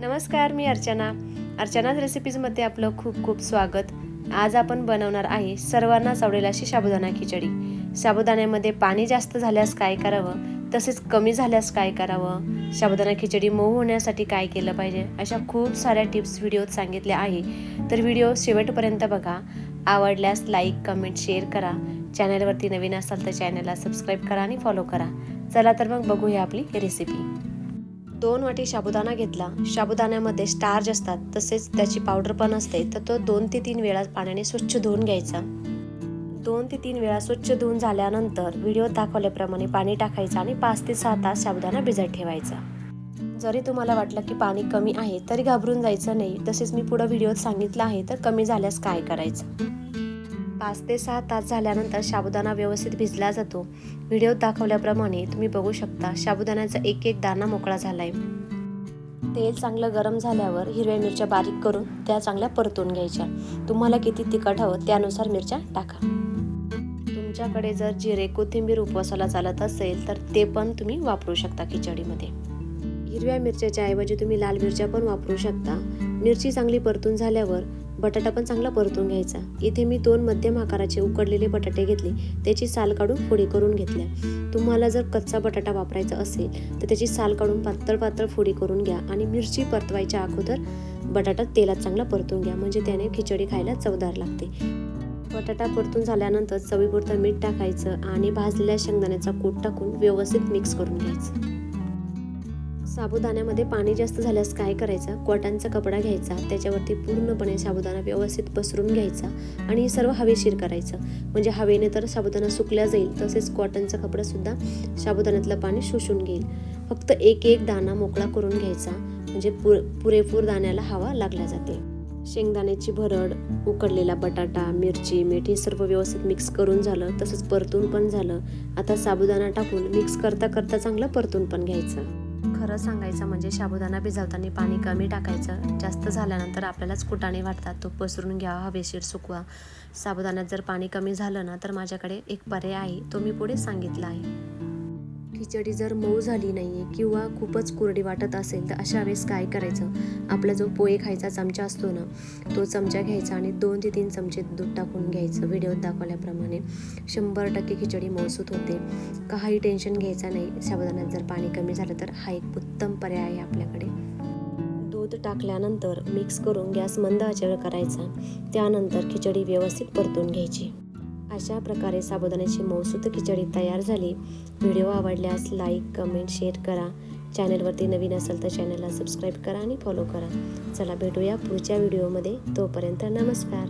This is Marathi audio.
नमस्कार मी अर्चना. अर्चनाज रेसिपीजमध्ये आपलं खूप खूप स्वागत. आज आपण बनवणार आहे सर्वांनाच आवडेल अशी साबुदाणा खिचडी. साबुदाण्यामध्ये पाणी जास्त झाल्यास काय करावं? तसेच कमी झाल्यास काय करावं? साबुदाणा खिचडी मऊ होण्यासाठी काय केलं पाहिजे? अशा खूप साऱ्या टिप्स व्हिडिओत सांगितल्या आहे. तर व्हिडिओ शेवटपर्यंत बघा. आवडल्यास लाईक कमेंट शेअर करा. चॅनलवरती नवीन असाल तर चॅनलला सबस्क्राईब करा आणि फॉलो करा. चला तर मग बघूया आपली रेसिपी दोन वाटी साबुदाणा घेतला. साबुदाण्यामध्ये स्टार्च असतात तसेच त्याची पावडर पण असते तर तो दोन ते तीन वेळा पाण्याने स्वच्छ धुवून घ्यायचा. दोन ते तीन वेळा स्वच्छ धुवून झाल्यानंतर व्हिडिओ दाखवल्याप्रमाणे पाणी टाकायचं आणि पाच ते सहा तास साबुदाणा भिजत ठेवायचा. जरी तुम्हाला वाटलं की पाणी कमी आहे तरी घाबरून जायचं नाही. तसेच मी पुढं व्हिडिओत सांगितलं आहे तर कमी झाल्यास काय करायचं? पाच ते सहा तास झाल्यानंतर साबुदाणा व्यवस्थित भिजला जातो. व्हिडिओत दाखवल्याप्रमाणे तुम्ही बघू शकता साबुदाण्याचा एक एक दाणा मोकळा झालाय. तेल चांगलं गरम झाल्यावर हिरव्या मिरच्या बारीक करून त्या चांगल्या परतून घ्यायच्या. तुम्हाला किती तिखट हवं त्यानुसार मिरच्या टाका. तुमच्याकडे जर जिरे कोथिंबीर उपवासाला चालत असेल तर ते पण तुम्ही वापरू शकता खिचडीमध्ये. हिरव्या मिरच्याच्या ऐवजी तुम्ही लाल मिरच्या पण वापरू शकता. मिरची चांगली परतून झाल्यावर बटाटा पण चांगला परतून घ्यायचा. इथे मी दोन मध्यम आकाराचे उकडलेले बटाटे घेतले. त्याची साल काढून फोडी करून घेतल्या. तुम्हाला जर कच्चा बटाटा वापरायचा असेल तर त्याची साल काढून पातळ पातळ फोडी करून घ्या आणि मिरची परतवायच्या अगोदर बटाटा तेलात चांगला परतून घ्या म्हणजे त्याने खिचडी खायला चवदार लागते. बटाटा परतून झाल्यानंतर चवीपुरतं मीठ टाकायचं आणि भाजलेल्या शेंगदाण्याचा कूट टाकून व्यवस्थित मिक्स करून घ्यायचं. साबुदाण्यामध्ये पाणी जास्त झाल्यास काय करायचं? कॉटनचा कपडा घ्यायचा त्याच्यावरती पूर्णपणे साबुदाणा व्यवस्थित पसरून घ्यायचा आणि सर्व हवेशीर करायचं. म्हणजे हवेने तर साबुदाणा सुकल्या जाईल तसेच कॉटनचा कपडासुद्धा साबुदाण्यातलं पाणी शोषून घेईल. फक्त एक एक दाणा मोकळा करून घ्यायचा म्हणजे पुर पुरेपूर दाण्याला हवा लागल्या जाते. शेंगदाण्याची भरड उकडलेला बटाटा मिरची मीठ हे सर्व व्यवस्थित मिक्स करून झालं तसंच परतून पण झालं. आता साबुदाणा टाकून मिक्स करता करता चांगलं परतून पण घ्यायचं. खरं सांगायचं म्हणजे साबुदाणा भिजवताना पाणी कमी टाकायचं. जास्त झाल्यानंतर आपल्यालाच कुटाणे वाटतात. तो पसरून घ्या हवेशीर सुकवा. साबुदाण्यात जर पाणी कमी झालं ना तर माझ्याकडे एक पर्याय आहे. तो मी पुढे सांगितला आहे. खिचडी जर मऊ झाली नाही आहे किंवा खूपच कोरडी वाटत असेल तर अशा वेळेस काय करायचं? आपला जो पोहे खायचा चमचा असतो ना तो चमचा घ्यायचा आणि दोन ते तीन चमचे दूध टाकून घ्यायचं व्हिडिओत दाखवल्याप्रमाणे. शंभर टक्के खिचडी मौसूत होते. काही टेन्शन घ्यायचं नाही. साबुदाण्यात जर पाणी कमी झालं तर हा एक उत्तम पर्याय आहे आपल्याकडे. दूध टाकल्यानंतर मिक्स करून गॅस मंद आचेवर करायचा. त्यानंतर खिचडी व्यवस्थित परतून घ्यायची. अशा प्रकारे साबुदाण्याची मौसूत खिचडी तयार झाली. व्हिडिओ आवडल्यास लाईक कमेंट शेअर करा. चॅनलवरती नवीन असेल तर चॅनलला सबस्क्राईब करा आणि फॉलो करा. चला भेटूया पुढच्या व्हिडिओमध्ये तोपर्यंत नमस्कार.